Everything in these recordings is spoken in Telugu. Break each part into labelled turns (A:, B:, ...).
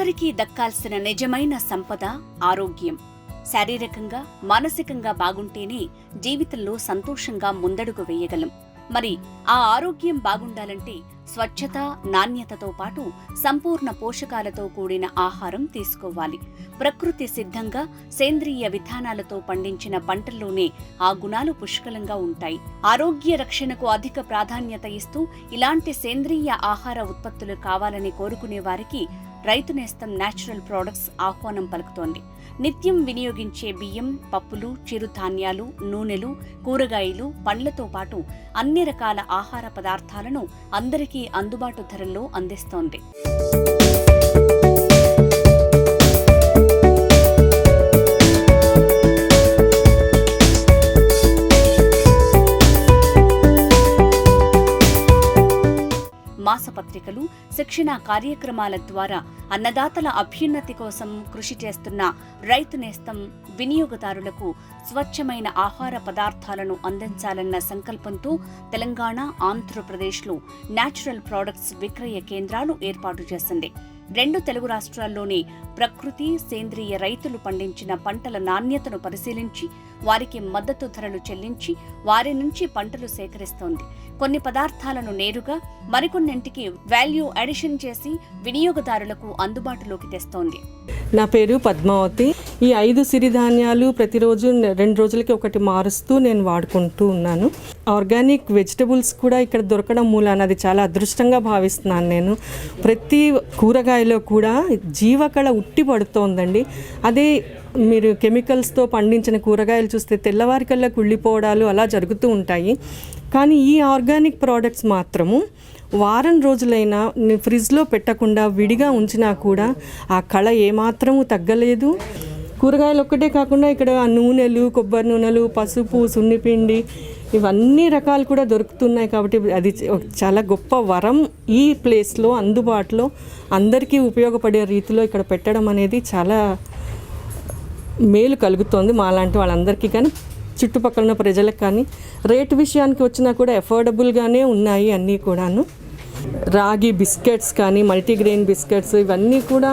A: ఒక్కరికి దక్కాల్సిన నిజమైన సంపద ఆరోగ్యం. శారీరకంగా మానసికంగా బాగుంటేనే జీవితంలో సంతోషంగా ముందడుగు వేయగలం. మరి ఆ ఆరోగ్యం బాగుండాలంటే స్వచ్ఛత నాణ్యతతో పాటు సంపూర్ణ పోషకాలతో కూడిన ఆహారం తీసుకోవాలి. ప్రకృతి సిద్ధంగా సేంద్రియ విధానాలతో పండించిన పంటల్లోనే ఆ గుణాలు పుష్కలంగా ఉంటాయి. ఆరోగ్య రక్షణకు అధిక ప్రాధాన్యత ఇస్తూ ఇలాంటి సేంద్రియ ఆహార ఉత్పత్తులు కావాలని కోరుకునే వారికి రైతు నేస్తం నేచురల్ ప్రోడక్ట్స్ ఆహ్వానం పలుకుతోంది. నిత్యం వినియోగించే బియ్యం పప్పులు చిరుధాన్యాలు నూనెలు కూరగాయలు పండ్లతో పాటు అన్ని రకాల ఆహార పదార్థాలను అందరికీ అందుబాటు ధరల్లో అందిస్తోంది. మాసపత్రికలు శిక్షణా కార్యక్రమాల ద్వారా అన్నదాతల అభ్యున్నతి కోసం కృషి చేస్తున్న రైతు నేస్తం వినియోగదారులకు స్వచ్ఛమైన ఆహార పదార్థాలను అందించాలన్న సంకల్పంతో తెలంగాణ ఆంధ్రప్రదేశ్లో నేచురల్ ప్రొడక్ట్స్ విక్రయ కేంద్రాలు ఏర్పాటు చేసింది. రెండు తెలుగు రాష్ట్రాల్లోని ప్రకృతి సేంద్రియ రైతులు పండించిన పంటల నాణ్యతను పరిశీలించి వారికి మద్దతు ధరలు చెల్లించి వారి నుంచి పంటలు సేకరిస్తోంది. కొన్ని పదార్థాలను నేరుగా మరికొన్నింటికి వాల్యూ అడిషన్ చేసి వినియోగదారులకు అందుబాటులోకి తెస్తోంది.
B: నా పేరు పద్మావతి. ఈ ఐదు సిరిధాన్యాలు ప్రతిరోజు రెండు రోజులకి ఒకటి మారుస్తూ నేను వాడుకుంటూ ఉన్నాను. ఆర్గానిక్ వెజిటబుల్స్ కూడా ఇక్కడ దొరకడం మూలాన అది చాలా అదృష్టంగా భావిస్తున్నాను నేను. ప్రతి కూరగాయలో కూడా జీవకళ ఉట్టి పడుతోందండి. అదే మీరు కెమికల్స్తో పండించిన కూరగాయలు చూస్తే తెల్లవారికల్లా కుళ్ళిపోవడాలు అలా జరుగుతూ ఉంటాయి. కానీ ఈ ఆర్గానిక్ ప్రోడక్ట్స్ మాత్రము వారం రోజులైనా ఫ్రిడ్జ్లో పెట్టకుండా విడిగా ఉంచినా కూడా ఆ కళ ఏమాత్రము తగ్గలేదు. కూరగాయలు ఒక్కటే కాకుండా ఇక్కడ నూనెలు కొబ్బరి నూనెలు పసుపు సున్నిపిండి ఇవన్నీ రకాలు కూడా దొరుకుతున్నాయి కాబట్టి అది చాలా గొప్ప వరం ఈ ప్లేస్లో అందుబాటులో అందరికీ ఉపయోగపడే రీతిలో ఇక్కడ పెట్టడం అనేది చాలా మేలు కలుగుతోంది మాలాంటి వాళ్ళందరికీ కానీ చుట్టుపక్కల ఉన్న ప్రజలకు కానీ. రేటు విషయానికి వచ్చినా కూడా అఫోర్డబుల్గానే ఉన్నాయి అన్నీ కూడాను. రాగి బిస్కెట్స్ కానీ మల్టీగ్రెయిన్ బిస్కెట్స్ ఇవన్నీ కూడా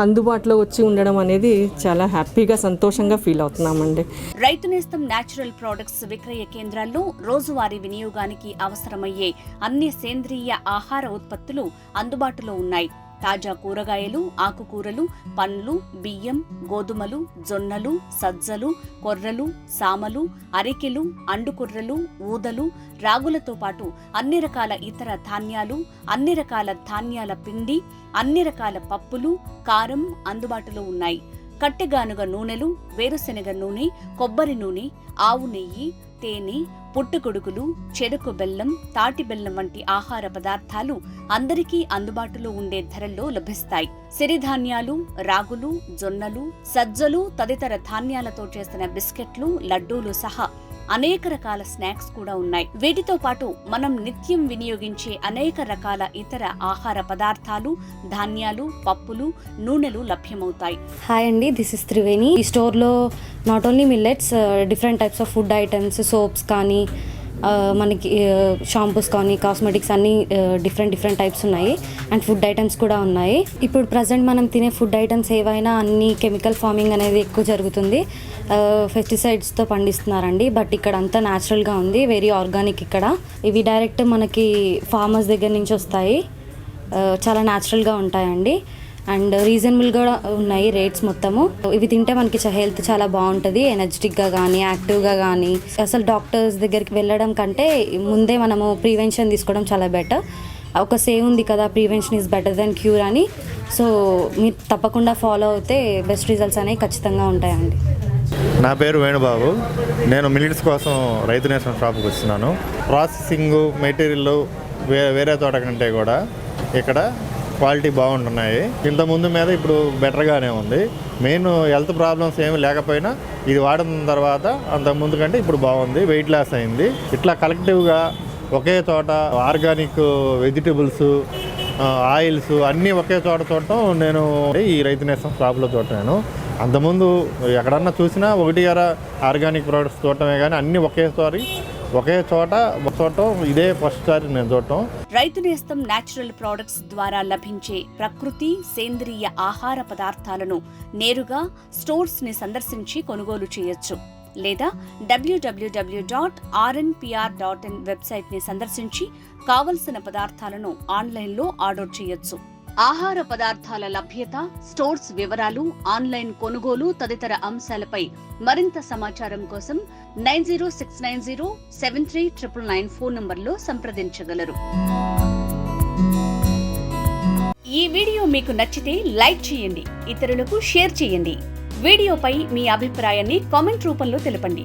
B: అందుబాటులో వచ్చి ఉండడం అనేది చాలా హ్యాపీగా సంతోషంగా ఫీల్ అవుతున్నామండి.
A: రైతు నేస్తం న్యాచురల్ ప్రొడక్ట్స్ విక్రయ కేంద్రాల్లో రోజువారీ వినియోగానికి అవసరమయ్యే అన్ని సేంద్రియ ఆహార ఉత్పత్తులు అందుబాటులో ఉన్నాయి. తాజా కూరగాయలు ఆకుకూరలు పండ్లు బియ్యం గోధుమలు జొన్నలు సజ్జలు కొర్రలు సామలు అరికెలు అండుకుర్రలు ఊదలు రాగులతో పాటు అన్ని రకాల ఇతర ధాన్యాలు అన్ని రకాల ధాన్యాల పిండి అన్ని రకాల పప్పులు కారం అందుబాటులో ఉన్నాయి. కట్టెగానుగ నూనెలు వేరుశెనగ నూనె కొబ్బరి నూనె ఆవు నెయ్యి తేనె పుట్టుకొడుకులు చెరుకు బెల్లం తాటి బెల్లం వంటి ఆహార పదార్థాలు అందరికీ అందుబాటులో ఉండే ధరల్లో లభిస్తాయి. సిరిధాన్యాలు రాగులు జొన్నలు సజ్జలు తదితర ధాన్యాలతో చేసిన బిస్కెట్లు లడ్డూలు సహా అనేక రకాల స్నాక్స్ కూడా ఉన్నాయి. వీటితో పాటు మనం నిత్యం వినియోగించే అనేక రకాల ఇతర ఆహార పదార్థాలు ధాన్యాలు పప్పులు నూనెలు లభ్యమవుతాయి.
C: హాయ్ అండి దిస్ ఇస్ త్రివేణి. ఈ స్టోర్లో not only millets different types of food items soaps కానీ మనకి షాంపూస్ కానీ కాస్మెటిక్స్ అన్నీ డిఫరెంట్ డిఫరెంట్ టైప్స్ ఉన్నాయి. అండ్ ఫుడ్ ఐటమ్స్ కూడా ఉన్నాయి. ఇప్పుడు ప్రజెంట్ మనం తినే ఫుడ్ ఐటమ్స్ ఏవైనా అన్ని కెమికల్ ఫార్మింగ్ అనేది ఎక్కువ జరుగుతుంది. పెస్టిసైడ్స్తో పండిస్తున్నారండి. బట్ ఇక్కడ అంతా న్యాచురల్గా ఉంది. వెరీ ఆర్గానిక్ ఇక్కడ. ఇవి డైరెక్ట్ మనకి ఫార్మర్స్ దగ్గర నుంచి వస్తాయి. చాలా న్యాచురల్గా ఉంటాయండి. అండ్ రీజనబుల్గా ఉన్నాయి రేట్స్ మొత్తము. ఇవి తింటే మనకి హెల్త్ చాలా బాగుంటుంది ఎనర్జెటిక్గా కానీ యాక్టివ్గా కానీ అసలు డాక్టర్స్ దగ్గరికి వెళ్ళడం కంటే ముందే మనము ప్రివెన్షన్ తీసుకోవడం చాలా బెటర్. ఒక సేవ్ ఉంది కదా prevention is better than cure అని. సో మీరు తప్పకుండా ఫాలో అవుతే బెస్ట్ రిజల్ట్స్ అనేవి ఖచ్చితంగా ఉంటాయండి.
D: నా పేరు వేణుబాబు. నేను మిలిట్స్ కోసం రైతు నేషన్ షాప్కి వచ్చినాను. ప్రాసెసింగ్ మెటీరియల్ వే వేరే తోట కంటే కూడా ఇక్కడ క్వాలిటీ బాగుంటున్నాయి. ఇంత ముందు మీద ఇప్పుడు బెటర్గానే ఉంది. మెయిన్ హెల్త్ ప్రాబ్లమ్స్ ఏమి లేకపోయినా ఇది వాడిన తర్వాత అంత ముందు కంటే ఇప్పుడు బాగుంది. వెయిట్ లాస్ అయింది. ఇట్లా కలెక్టివ్గా ఒకే చోట ఆర్గానిక్ వెజిటబుల్స్ ఆయిల్స్ అన్నీ ఒకే చోట చూడటం నేను ఈ రైతు నేస్తం షాప్లో చూడటాను అంతకుముందు ఎక్కడన్నా చూసినా ఒకటి అర ఆర్గానిక్ ప్రోడక్ట్స్ చూడటమే కానీ అన్నీ ఒకేసారి ఒకే చోట ఒక చోట ఇదే ఫస్ట్ సారి నేను చూడటం.
A: రైతు నేస్తం నేచురల్ ప్రొడక్ట్స్ ద్వారా లభించే ప్రకృతి సేంద్రియ ఆహార పదార్థాలను నేరుగా స్టోర్స్ని సందర్శించి కొనుగోలు చేయొచ్చు. లేదా WWW dot RNPR dot in వెబ్సైట్ని సందర్శించి కావలసిన పదార్థాలను ఆన్లైన్లో ఆర్డర్ చేయొచ్చు. ఆహార పదార్థాల లభ్యత స్టోర్స్ వివరాలు ఆన్లైన్ కొనుగోలు తదితర అంశాలపై మరింత సమాచారం కోసం nine zero six nine zero seven three triple nine phone నంబర్లో సంప్రదించగలరు. ఈ వీడియో మీకు నచ్చితే లైక్ చేయండి ఇతరులకు షేర్ చేయండి. వీడియోపై మీ అభిప్రాయాన్ని కామెంట్ రూపంలో తెలపండి.